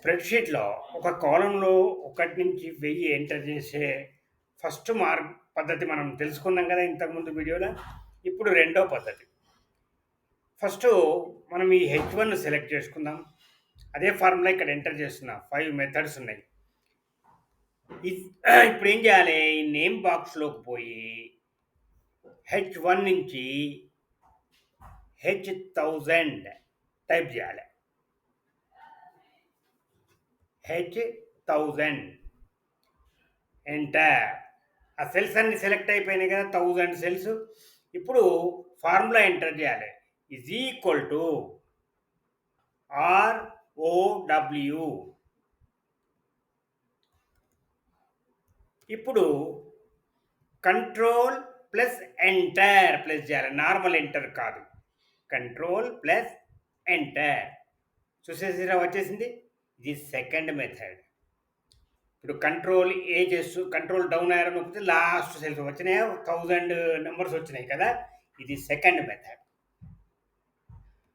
స్ప్రెడ్‌షీట్‌లో ఒక కాలంలో ఒకటి నుంచి వెయ్యి ఎంటర్ చేసే ఫస్ట్ మార్క్ పద్ధతి మనం తెలుసుకున్నాం కదా ఇంతకుముందు వీడియోలో. ఇప్పుడు రెండో పద్ధతి. ఫస్ట్ మనం ఈ హెచ్ వన్ సెలెక్ట్ చేసుకుందాం. అదే ఫార్ములా ఇక్కడ ఎంటర్ చేస్తున్న ఫైవ్ మెథడ్స్ ఉన్నాయి. ఇప్పుడు ఏం చేయాలి? ఈ నేమ్ బాక్స్‌లోకి పోయి హెచ్ వన్ నుంచి హెచ్ థౌజండ్ టైప్ చేయాలి. H thousand enter. ఆ సెల్స్ అన్ని సెలెక్ట్ అయిపోయినాయి కదా! Thousand cells. ఇప్పుడు ఫార్ములా ఎంటర్ చేయాలి. ఈజ్ ఈక్వల్ టు ఆర్‌ఓ‌డబ్ల్యూ ఇప్పుడు కంట్రోల్ ప్లస్ ఎంటర్ ప్లస్ చేయాలి. నార్మల్ ఎంటర్ కాదు. Control plus enter. చూసేసారా వచ్చేసింది? ఇది సెకండ్ మెథడ్. ఇప్పుడు కంట్రోల్ ఏ చేస్తూ కంట్రోల్ డౌన్ అయ్యారని నొక్కితే లాస్ట్ సెల్స్ వచ్చినాయి థౌజండ్ నెంబర్స్ వచ్చినాయి కదా! ఇది సెకండ్ మెథడ్.